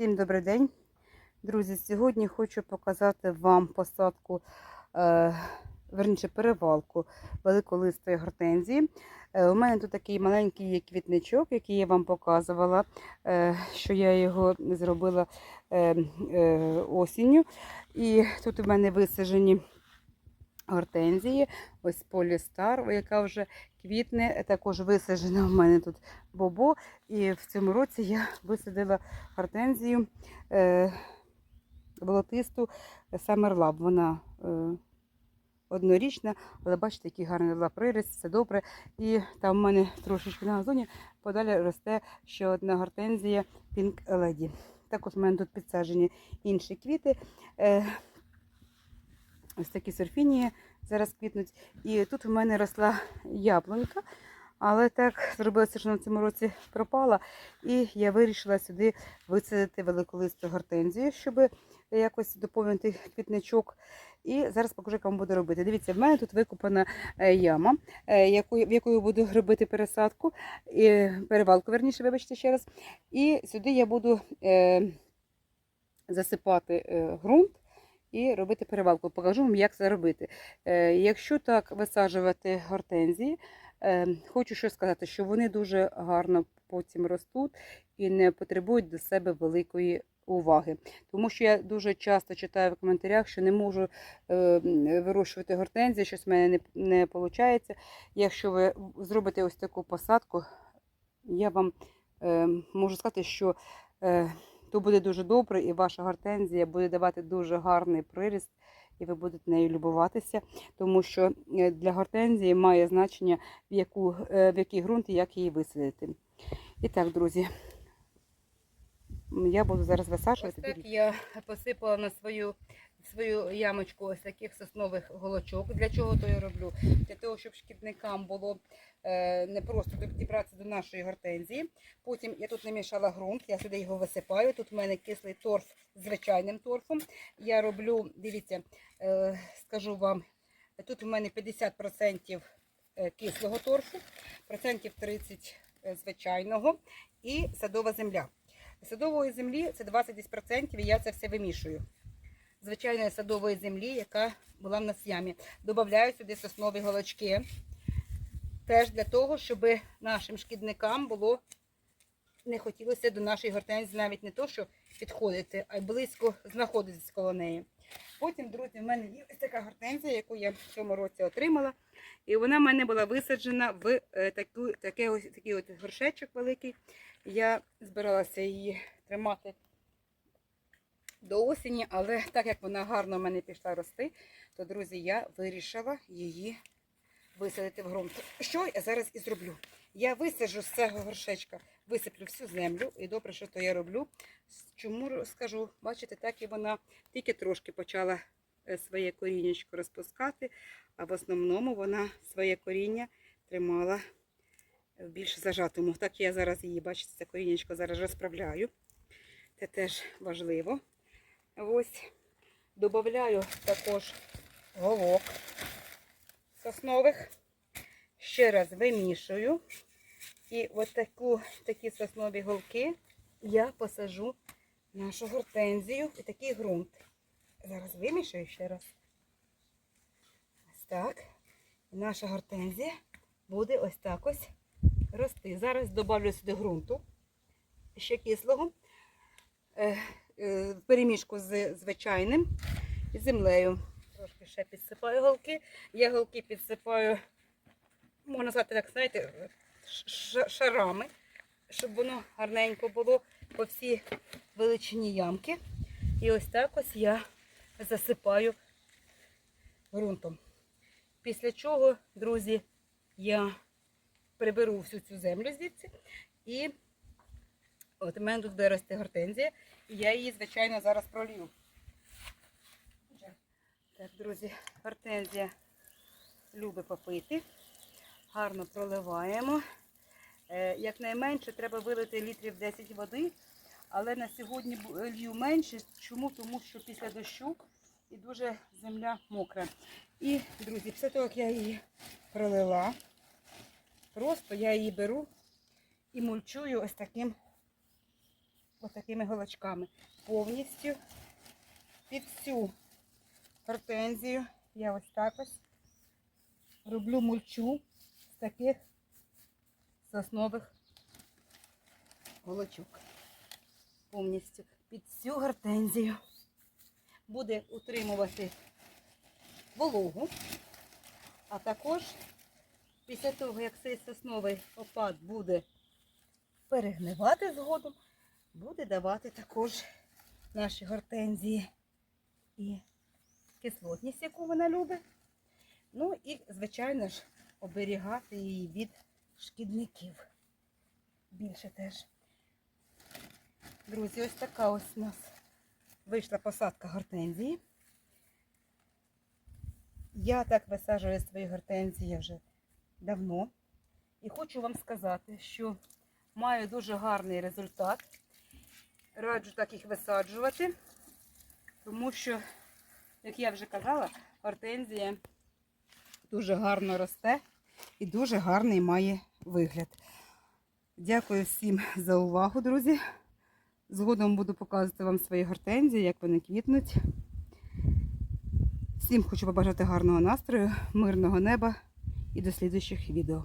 Всім добрий день. Друзі, сьогодні хочу показати вам посадку, е, верніше перевалку великолистої гортензії. Е, у мене тут такий маленький квітничок, який я вам показувала, е, що я його зробила е, е, осінню. І тут у мене висаджені гортензії, ось полістар, яка вже квітне. Також висаджена у мене тут бобо. І в цьому році я висадила гортензію е, волотисту Summer Lab. Вона е, однорічна, але бачите, який гарний дала приріст, все добре. І там в мене трошечки на газоні подалі росте ще одна гортензія Pink Lady. Також в мене тут підсаджені інші квіти. Е, Ось такі серфінії зараз квітнуть. І тут у мене росла яблунька, але так зробилося, що на цьому році пропала. І я вирішила сюди висадити великолисту гортензію, щоб якось доповнити квітничок. І зараз покажу, як вам буду робити. Дивіться, в мене тут викопана е, яма, е, в яку я буду робити пересадку, перевалку, верніше, вибачте ще раз. І сюди я буду е, засипати ґрунт і робити перевалку. Покажу вам, як це робити. Е, Якщо так висаджувати гортензії, е, хочу що сказати, що вони дуже гарно потім ростуть і не потребують до себе великої уваги. Тому що я дуже часто читаю в коментарях, що не можу е, вирощувати гортензії, щось в мене не, виходить. Якщо ви зробите ось таку посадку, я вам можу сказати, що то буде дуже добре, і ваша гортензія буде давати дуже гарний приріст, і ви будете нею любуватися, тому що е, для гортензії має значення, в, яку, е, в який ґрунт і як її висадити. І так, друзі, я буду зараз висаджувати. Ось так я посипала на свою, свою ямочку ось таких соснових голочок. Для чого то я роблю? Для того, щоб шкідникам було е, не просто дібратися до нашої гортензії. Потім я тут намішала ґрунт, я сюди його висипаю. Тут в мене кислий торф з звичайним торфом. Я роблю, дивіться, е, скажу вам, тут у мене 50% е, кислого торфу, процентів 30 е, звичайного і садова земля. Садової землі це 20% і я це все вимішую. Звичайної садової землі, яка була в нас в ямі. Добавляю сюди соснові голочки. Теж для того, щоб нашим шкідникам було не хотілося до нашої гортензії навіть не то, що підходити, а й близько знаходитись коло неї. Потім, друзі, в мене є ось така гортензія, яку я в цьому році отримала. І вона в мене була висаджена в е, таку, таке ось, такий от горшечок великий. Я збиралася її тримати до осені, але так як вона гарно в мене пішла рости, то, друзі, я вирішила її висадити в ґрунт. Що я зараз і зроблю? Я висаджу з цього горшечка, висиплю всю землю, і добре, що то я роблю. Чому скажу? Бачите, так і вона тільки трошки почала е, своє коріннячко розпускати, а в основному вона своє коріння тримала в більш зажатому. Так я зараз її, бачите, це коріннячко зараз розправляю. Це теж важливо. Ось. Добавляю також голок соснових. Ще раз вимішую. І от таку, такі соснові голки я посажу нашу гортензію і такий ґрунт. Зараз вимішаю ще раз. Ось так. Наша гортензія буде ось так ось рости. Зараз додавлю сюди ґрунту, ще кислого, е, е, перемішку з звичайним і землею. Трошки ще підсипаю голки. Я голки підсипаю, можна сказати, так, знаєте, шарами, щоб воно гарненько було по всій величині ямки. І ось так ось я засипаю ґрунтом. Після чого, друзі, я приберу всю цю землю звідси. І от у мене тут рости гортензія. І я її, звичайно, зараз пролью. Так, друзі, гортензія любить попити. Гарно проливаємо. Е, Якнайменше треба вилити літрів 10 води, але на сьогодні лью менше. Чому? Тому що після дощу і дуже земля мокра. І, друзі, після того, як я її пролила, просто я її беру і мульчую ось таким отакими голочками. Повністю під цю гортензію я ось так ось роблю мульчу з таких соснових голочок. Повністю під цю гортензію буде утримувати вологу, а також після того, як цей сосновий опад буде перегнивати згодом, буде давати також наші гортензії і кислотність, яку вона любить. Ну і, звичайно ж, оберігати її від шкідників. Більше теж. Друзі, ось така ось у нас вийшла посадка гортензії. Я так висаджую свої гортензії вже давно. І хочу вам сказати, що маю дуже гарний результат. Раджу так їх висаджувати, тому що, як я вже казала, гортензія дуже гарно росте і дуже гарний має вигляд. Дякую всім за увагу, друзі. Згодом буду показувати вам свої гортензії, як вони квітнуть. Всім хочу побажати гарного настрою, мирного неба і до слідуючих відео.